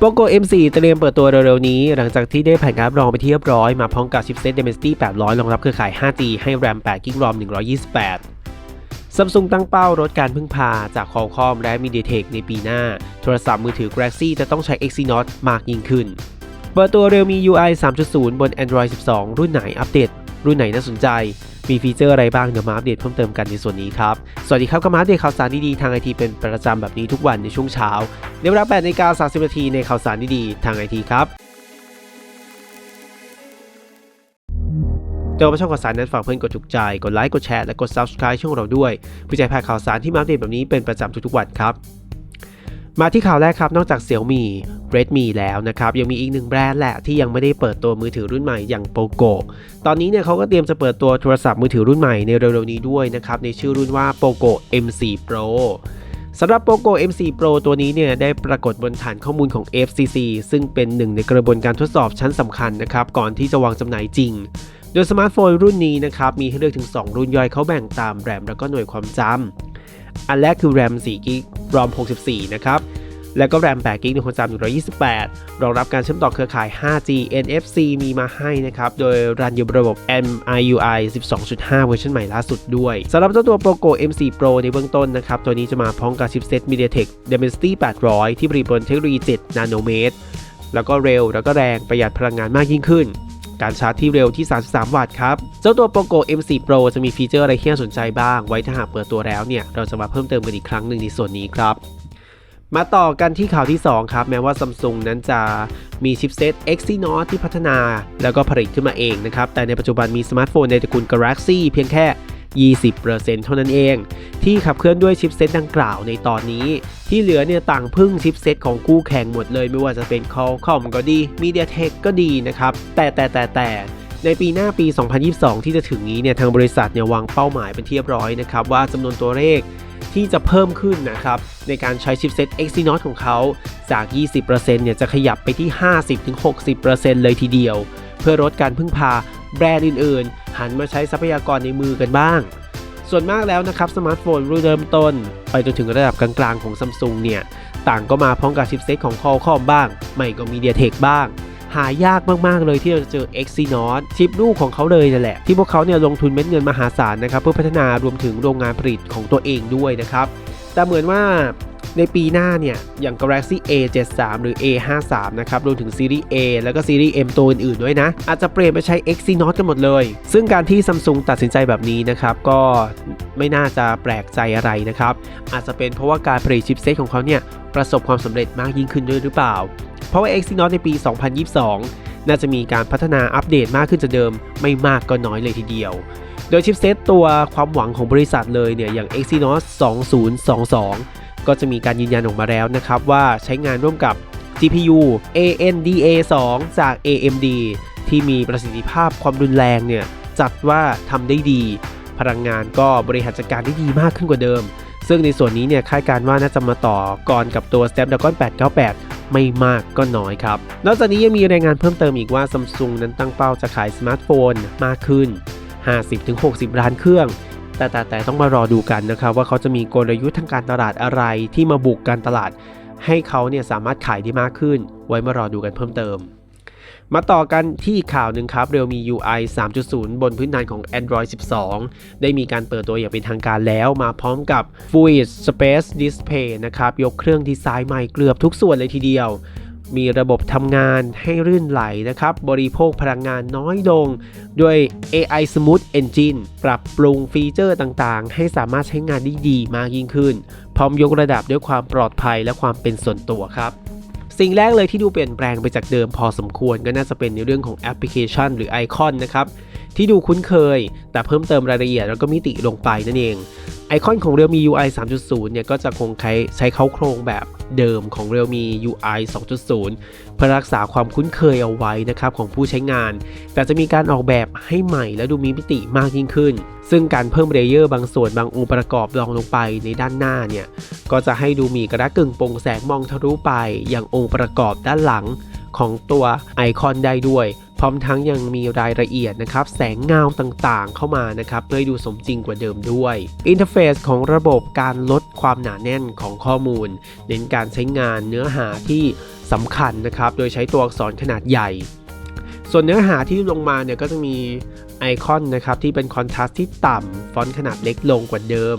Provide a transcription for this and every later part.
POCO M4 เตรียมเปิดตัวเร็วๆนี้ หลังจากที่ได้ผ่านการรับรองไปที่เรียบร้อยมาพร้อมกับชิปเซ็ต Dimensity 800รองรับเครือข่าย 5G ให้ RAM 8 g b ROM 128 Samsung ตั้งเป้าลดการพึ่งพาจาก Qualcomm และ MediaTek ในปีหน้า โทรศัพท์มือถือ Galaxy จะต้องใช้ Exynos มากยิ่งขึ้น เปิดตัว Realme UI 3.0 บน Android 12 รุ่นไหนอัปเดต รุ่นไหนน่าสนใจ มีฟีเจอร์อะไรบ้างเดี๋ยวมาอัปเดตเพิ่มเติมกันในส่วนนี้ครับ สวัสดีครับก็มาอัปเดตข่าวสารดีๆทางไอทีเป็นประจำแบบนี้ทุกวันในช่วงเช้าในเวลา8นาฬิกา30นาทีในข่าวสารดีๆทางไอทีครับเจอมาช่องข่าวสารนั้นฝากเพื่อนกดถูกใจ กดไลค์ กดแชร์ และกด subscribe ช่องเราด้วยเพื่อจะให้พาข่าวสารที่มาอัปเดตแบบนี้เป็นประจำทุกๆวันครับ มาที่ข่าวแรกครับ นอกจาก Xiaomi Redmi แล้วนะครับ ยังมีอีกหนึ่งแบรนด์แหละที่ยังไม่ได้เปิดตัวมือถือรุ่นใหม่อย่าง Poco ตอนนี้เนี่ยเขาก็เตรียมจะเปิดตัวโทรศัพท์มือถือรุ่นใหม่ในเร็วๆนี้ด้วยนะครับ ในชื่อรุ่นว่า Poco M4 Pro สำหรับ Poco M4 Pro ตัวนี้เนี่ยได้ปรากฏบนฐานข้อมูลของ FCC ซึ่งเป็นหนึ่งในกระบวนการทดสอบชั้นสำคัญนะครับก่อนที่จะวางจำหน่ายจริง โดยสมาร์ทโฟนรุ่นนี้นะครับมีให้เลือกถึง 2 รุ่นย่อยเขาแบ่งตามแรมแล้วก็หน่วยความจำอันแรกคือ RAM 4 g b ROM 64 นะครับ แล้วก็ RAM 8 g b ในความจำ128 รองรับการเชื่อมต่อเครือข่าย 5G NFC มีมาให้นะครับ โดยรันอยู่ระบบ MIUI 12.5 เวอร์ชันใหม่ล่าสุดด้วยสำหรับเจ้าตัว Poco M4 Pro ในเบื้องต้นนะครับ ตัวนี้จะมาพร้อมกับชิปเซต MediaTek Dimensity 800 ที่บริบนเทคโนโลยี7 นาโนเมตร แล้วก็เร็วแล้วก็แรงประหยัดพลังงานมากยิ่งขึ้น การชาร์จที่เร็วที่ 33 วัตต์ครับ เจ้าตัว Poco M4 Pro จะมีฟีเจอร์อะไรที่น่าสนใจบ้าง ไว้ถ้าหากเปิดตัวแล้วเนี่ย เราจะมาเพิ่มเติมกันอีกครั้งหนึ่งในส่วนนี้ครับมาต่อกันที่ข่าวที่ 2 ครับ แม้ว่า Samsung นั้นจะมีชิปเซต Exynos ที่พัฒนา แล้วก็ผลิตขึ้นมาเองนะครับ แต่ในปัจจุบันมีสมาร์ทโฟนในตระกูล Galaxy เพียงแค่ 20%เท่านั้นเอง ที่ขับเคลื่อนด้วยชิปเซ็ตดังกล่าวในตอนนี้ ที่เหลือเนี่ยต่างพึ่งชิปเซ็ตของคู่แข่งหมดเลยไม่ว่าจะเป็น Qualcomm ก็ดี MediaTek ก็ดีนะครับ แต่แต่แต่แต่ในปีหน้าปี 2022 ที่จะถึงนี้เนี่ยทางบริษัทเนี่ยวางเป้าหมายเป็นที่เรียบร้อยนะครับว่าจำนวนตัวเลขที่จะเพิ่มขึ้นนะครับ ในการใช้ชิปเซ็ต Exynos ของเขาจาก 20%เนี่ยจะขยับไปที่ 50-60%เลยทีเดียว เพื่อลดการพึ่งพา แบรนด์อื่นๆ หันมาใช้ทรัพยากรในมือกันบ้าง ส่วนมากแล้วนะครับสมาร์ทโฟนรุ่นเริ่มต้น ไปจนถึงระดับกลางๆของ Samsung เนี่ย ต่างก็มาพร้อมกับชิปเซ็ตของ Qualcomm บ้าง ไม่ก็ MediaTek บ้างหายากมาก ๆ เลยที่เราจะเจอ Exynos ชิปลูกของเขาเลยนั่นแหละ ที่พวกเขาเนี่ยลงทุนเม็ดเงินมหาศาลนะครับ เพื่อพัฒนารวมถึงโรงงานผลิตของตัวเองด้วยนะครับ แต่เหมือนว่า ในปีหน้าเนี่ยอย่าง Galaxy A73 หรือ A53 นะครับรวมถึงซีรีส์ A แล้วก็ซีรีส์ M ตัวอื่นๆด้วยนะ อาจจะเปลี่ยนไปใช้ Exynos กันหมดเลย ซึ่งการที่ Samsung ตัดสินใจแบบนี้นะครับก็ไม่น่าจะแปลกใจอะไรนะครับ อาจจะเป็นเพราะว่าการผลิตชิปเซตของเขาเนี่ยประสบความสำเร็จมากยิ่งขึ้นด้วยหรือเปล่า เพราะว่า Exynos ในปี 2022 น่าจะมีการพัฒนาอัปเดตมากขึ้นจากเดิมไม่มากก็น้อยเลยทีเดียวโดยชิปเซตตัวความหวังของบริษัทเลยเนี่ยอย่าง Exynos 2022 ก็จะมีการยืนยันออกมาแล้วนะครับว่าใช้งานร่วมกับ GPU ANDA 2 จาก AMD ที่มีประสิทธิภาพความรุนแรงเนี่ยจัดว่าทำได้ดี พลังงานก็บริหารจัดการได้ดีมากขึ้นกว่าเดิม ซึ่งในส่วนนี้เนี่ยคาดการณ์ว่าน่าจะมาต่อก่อนกับตัว Snapdragon 898ไม่มากก็น้อยครับ นอกจากนี้ยังมีรายงานเพิ่มเติมอีกว่า Samsung นั้นตั้งเป้าจะขายสมาร์ทโฟนมากขึ้น 50-60 ล้านเครื่อง แต่แต่แต่ต้องมารอดูกันนะครับว่าเขาจะมีกลยุทธ์ทางการตลาดอะไรที่มาบุกการตลาด ให้เขาเนี่ยสามารถขายได้มากขึ้น ไว้มารอดูกันเพิ่มเติม มาต่อกันที่ข่าวหนึ่งครับเรียวมี UI 3.0 บนพื้นฐานของ Android 12 ได้มีการเปิดตัวอย่างเป็นทางการแล้วมาพร้อมกับ Fluid Space Display นะครับยกเครื่องดีไซน์ใหม่เกือบทุกส่วนเลยทีเดียว มีระบบทำงานให้รื่นไหลนะครับ บริโภคพลังงานน้อยลง ด้วย AI Smooth Engine ปรับปรุงฟีเจอร์ต่างๆ ให้สามารถใช้งานได้ดีมากยิ่งขึ้น พร้อมยกระดับด้วยความปลอดภัยและความเป็นส่วนตัวครับสิ่งแรกเลยที่ดูเปลี่ยนแปลงไปจากเดิมพอสมควรก็น่าจะเป็นในเรื่องของแอปพลิเคชันหรือไอคอนนะครับ ที่ดูคุ้นเคย แต่เพิ่มเติมรายละเอียดแล้วก็มิติลงไปนั่นเอง ไอคอนของ Realme UI 3.0 เนี่ยก็จะคงใช้เข้าโครงแบบเดิมของ Realme UI 2.0 เพื่อรักษาความคุ้นเคยเอาไว้นะครับของผู้ใช้งาน แต่จะมีการออกแบบให้ใหม่และดูมีมิติมากยิ่งขึ้น ซึ่งการเพิ่มเลเยอร์บางส่วนบางองค์ประกอบรองลงไปในด้านหน้าเนี่ย ก็จะให้ดูมีกระดกึ่งโปร่งแสงมองทะลุไปอย่างองค์ประกอบด้านหลังของตัวไอคอนได้ด้วยพร้อมทั้งยังมีรายละเอียดนะครับแสงเงาต่างๆ เข้ามานะครับเพื่อให้ดูสมจริงกว่าเดิมด้วยอินเทอร์เฟซของระบบการลดความหนาแน่นของข้อมูล เน้นการใช้งานเนื้อหาที่สำคัญนะครับโดยใช้ตัวอักษรขนาดใหญ่ ส่วนเนื้อหาที่ลงมาเนี่ยก็จะมีไอคอนนะครับที่เป็นคอนทราสต์ที่ต่ำฟอนต์ขนาดเล็กลงกว่าเดิม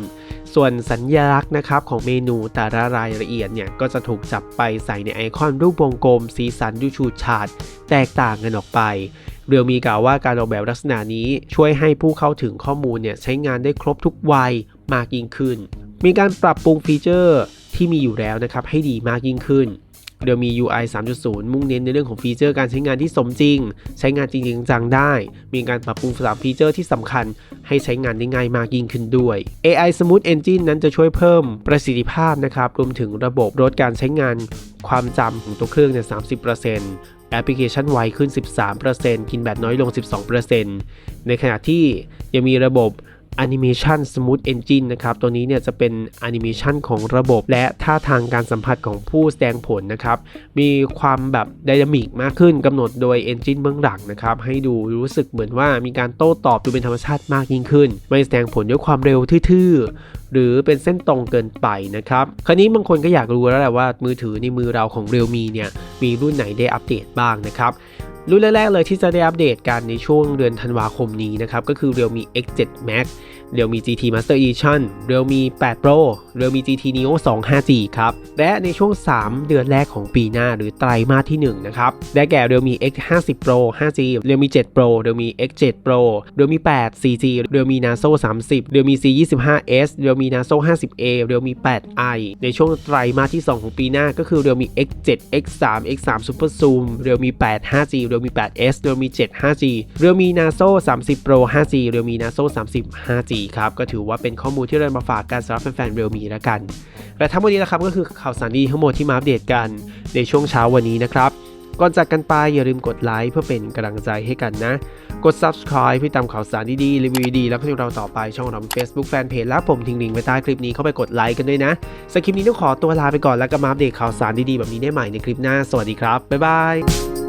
ส่วนสัญญลักษณ์นะครับของเมนูแต่ละรายละเอียดเนี่ยก็จะถูกจับไปใส่ในไอคอนรูปวงกลม สีสันดูฉูดฉาดแตกต่างกันออกไป เรียวมีกล่าวว่าการออกแบบลักษณะนี้ช่วยให้ผู้เข้าถึงข้อมูลเนี่ยใช้งานได้ครบทุกวัยมากยิ่งขึ้น มีการปรับปรุงฟีเจอร์ที่มีอยู่แล้วนะครับให้ดีมากยิ่งขึ้น เดี๋ยวมี UI 3.0 มุ่งเน้นในเรื่องของฟีเจอร์การใช้งานที่สมจริง ใช้งานจริงจังได้ มีการปรับปรุง3ฟีเจอร์ที่สำคัญ ให้ใช้งานได้ง่ายมากยิ่งขึ้นด้วย AI Smooth Engine นั้นจะช่วยเพิ่มประสิทธิภาพนะครับ รวมถึงระบบลดการใช้งานความจำของตัวเครื่องเนี่ย30%แอปพลิเคชันไวขึ้น 13%กินแบตน้อยลง 12%ในขณะที่ยังมีระบบ Animation Smooth Engine นะครับ ตัวนี้เนี่ยจะเป็น Animation ของระบบ และท่าทางการสัมผัสของผู้แสดงผลนะครับ มีความแบบไดนามิกมากขึ้นกำหนดโดย Engine เบื้องหลังนะครับ ให้ดูรู้สึกเหมือนว่ามีการโต้ตอบดูเป็นธรรมชาติมากยิ่งขึ้น ไม่แสดงผลด้วยความเร็วทื่อๆหรือเป็นเส้นตรงเกินไปนะครับ คราวนี้บางคนก็อยากรู้แล้วแหละว่ามือถือในมือเราของ Realme เนี่ยมีรุ่นไหนได้อัปเดตบ้างนะครับ รุ่นแรกๆเลยที่จะได้อัปเดตกันในช่วงเดือนธันวาคมนี้นะครับก็คือ Realme X7 Max Realme GT Master Edition Realme 8 Pro Realme GT Neo 2 5G ครับ และในช่วง 3 เดือนแรกของปีหน้าหรือไตรมาสที่ 1 นะครับ ได้แก่ Realme X 50 Pro 5G Realme 7 Pro Realme X 7 Pro Realme 8 4G Realme Naso 30 Realme C 25s Realme Naso 50A Realme 8i ในช่วงไตรมาสที่ 2 ของปีหน้าก็คือ Realme X 7 X 3 X 3 Super Zoom Realme 8 5G Realme 8s Realme 7 5G Realme Naso 30 Pro 5G Realme Naso 30 5G ครับก็ถือว่าเป็นข้อมูลที่เรามาฝากกันสำหรับแฟนๆ Realme แล้วกัน และทั้งหมดนี้นะครับก็คือข่าวสารดีทั้งหมดที่มาอัปเดตกันในช่วงเช้าวันนี้นะครับก่อนจากกันไปอย่าลืมกดไลค์เพื่อเป็นกำลังใจให้กันนะ กด subscribe เพื่อตามข่าวสารดีๆรีวิวดี แล้วก็ที่เราต่อไปช่องเรา Facebook Fanpage และผมทิ้งลิงก์ไว้ใต้คลิปนี้เข้าไปกดไลค์กันด้วยนะสำหรับคลิปนี้ต้องขอตัวลาไปก่อนแล้วก็มาอัปเดตข่าวสารดีๆแบบนี้ได้ใหม่ในคลิปหน้า สวัสดีครับ บ๊ายบาย